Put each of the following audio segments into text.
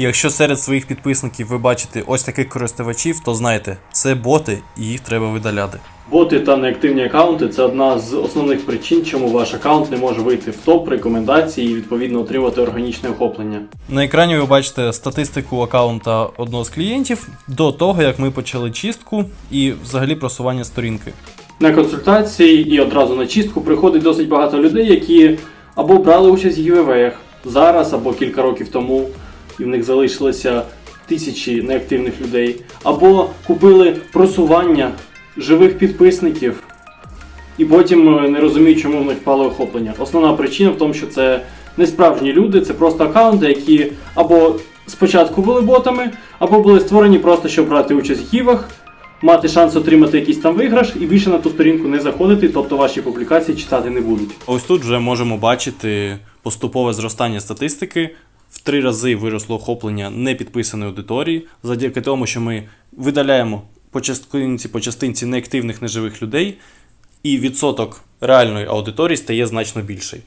І якщо серед своїх підписників ви бачите ось таких користувачів, то знайте, це боти і їх треба видаляти. Боти та неактивні аккаунти це одна з основних причин, чому ваш аккаунт не може вийти в топ рекомендації і відповідно отримати органічне охоплення. На екрані ви бачите статистику аккаунта одного з клієнтів до того, як ми почали чистку і взагалі просування сторінки. На консультації і одразу на чистку приходить досить багато людей, які або брали участь в гівевеях зараз, або кілька років тому, і в них залишилося тисячі неактивних людей, або купили просування живих підписників, і потім е, не розуміють, чому в них впало охоплення. Основна причина в тому, що це не справжні люди, це просто аккаунти, які або спочатку були ботами, або були створені просто, щоб брати участь в гівах, мати шанс отримати якийсь там виграш і більше на ту сторінку не заходити, тобто ваші публікації читати не будуть. Ось тут вже можемо бачити поступове зростання статистики. В три рази виросло охоплення непідписаної аудиторії, завдяки тому, що ми видаляємо по частинці по частинці неактивних неживих людей, і відсоток реальної аудиторії стає значно більший.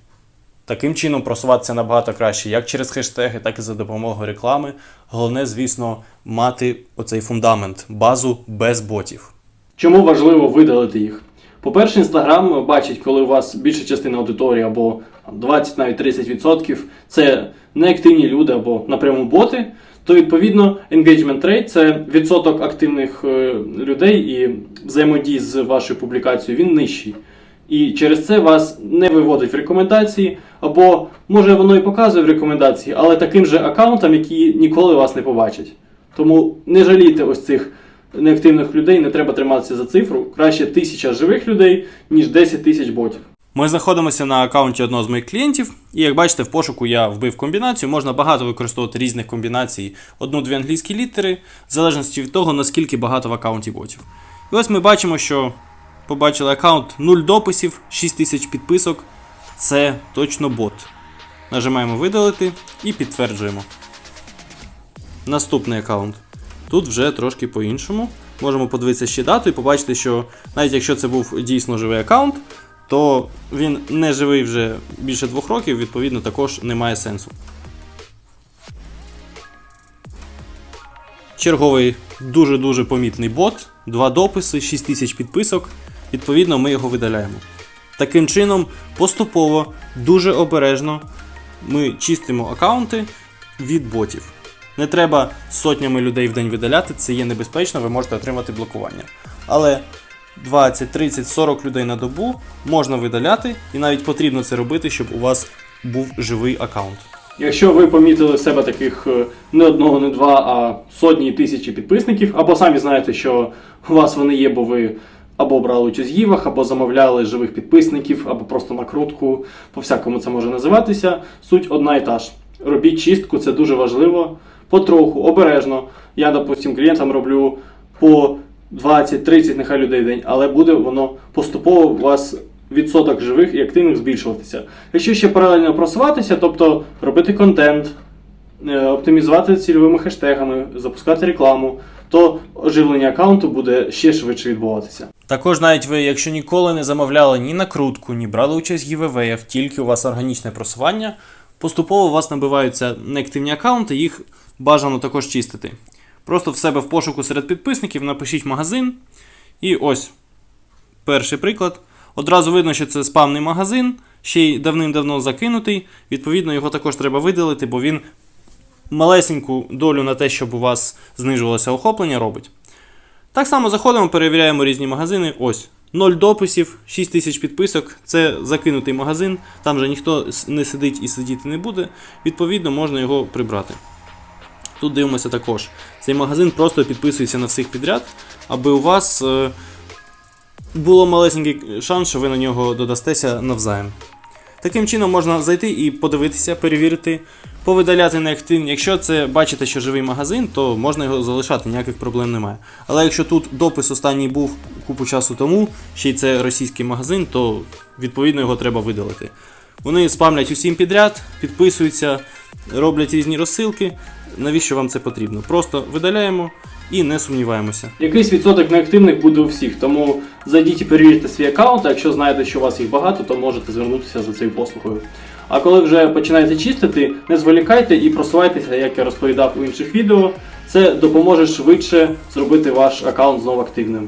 Таким чином просуватися набагато краще як через хештеги, так і за допомогою реклами. Головне, звісно, мати оцей фундамент, базу без ботів. Чому важливо видалити їх? По-перше, Інстаграм бачить, коли у вас більша частина аудиторії або 20 навіть 30% це неактивні люди або напряму боти, то відповідно engagement rate – це відсоток активних е, людей і взаємодії з вашою публікацією, він нижчий. І через це вас не виводить в рекомендації, або може воно і показує в рекомендації, але таким же аккаунтам, які ніколи вас не побачать. Тому не жалійте ось цих неактивних людей, не треба триматися за цифру. Краще тисяча живих людей, ніж 10 тисяч ботів. Ми знаходимося на аккаунті одного з моїх клієнтів, і як бачите, в пошуку я вбив комбінацію. Можна багато використовувати різних комбінацій, одну-дві англійські літери, в залежності від того, наскільки багато в аккаунті ботів. І ось ми бачимо, що побачили аккаунт 0 дописів, 6 тисяч підписок. Це точно бот. Нажимаємо видалити і підтверджуємо. Наступний аккаунт. Тут вже трошки по-іншому. Можемо подивитися ще дату і побачити, що навіть якщо це був дійсно живий аккаунт, то він не живий вже більше двох років, відповідно, також немає сенсу. Черговий дуже-дуже помітний бот, два дописи, 6 тисяч підписок. Відповідно, ми його видаляємо. Таким чином, поступово, дуже обережно ми чистимо аккаунти від ботів. Не треба сотнями людей в день видаляти, це є небезпечно, ви можете отримати блокування. Але 20, 30, 40 людей на добу можна видаляти, і навіть потрібно це робити, щоб у вас був живий аккаунт. Якщо ви помітили в себе таких е, не одного, не два, а сотні тисячі підписників, або самі знаєте, що у вас вони є, бо ви або брали участь в гівах, або замовляли живих підписників, або просто накрутку, по-всякому це може називатися. Суть одна і та ж. Робіть чистку, це дуже важливо. Потроху, обережно. Я, допустим, клієнтам роблю по 20-30 нехай людей в день, але буде воно поступово у вас відсоток живих і активних збільшуватися. Якщо ще паралельно просуватися, тобто робити контент, е, оптимізувати цільовими хештегами, запускати рекламу, то оживлення аккаунту буде ще швидше відбуватися. Також навіть ви, якщо ніколи не замовляли ні накрутку, ні брали участь в гівевеях, тільки у вас органічне просування, поступово у вас набиваються неактивні аккаунти, їх бажано також чистити. Просто в себе в пошуку серед підписників напишіть магазин. І ось перший приклад. Одразу видно, що це спамний магазин, ще й давним-давно закинутий. Відповідно, його також треба видалити, бо він малесеньку долю на те, щоб у вас знижувалося охоплення, робить. Так само заходимо, перевіряємо різні магазини. Ось 0 дописів, 6 тисяч підписок. Це закинутий магазин, там же ніхто не сидить і сидіти не буде. Відповідно, можна його прибрати. Тут дивимося також. Цей магазин просто підписується на всіх підряд, аби у вас е, було малесенький шанс, що ви на нього додастеся навзаєм. Таким чином можна зайти і подивитися, перевірити, повидаляти неактивні. Якщо це бачите, що живий магазин, то можна його залишати, ніяких проблем немає. Але якщо тут допис останній був купу часу тому, ще й це російський магазин, то відповідно його треба видалити. Вони спамлять усім підряд, підписуються, роблять різні розсилки. Навіщо вам це потрібно? Просто видаляємо і не сумніваємося. Якийсь відсоток неактивних буде у всіх, тому зайдіть і перевірте свій аккаунт, а якщо знаєте, що у вас їх багато, то можете звернутися за цією послугою. А коли вже починаєте чистити, не зволікайте і просувайтеся, як я розповідав у інших відео. Це допоможе швидше зробити ваш аккаунт знову активним.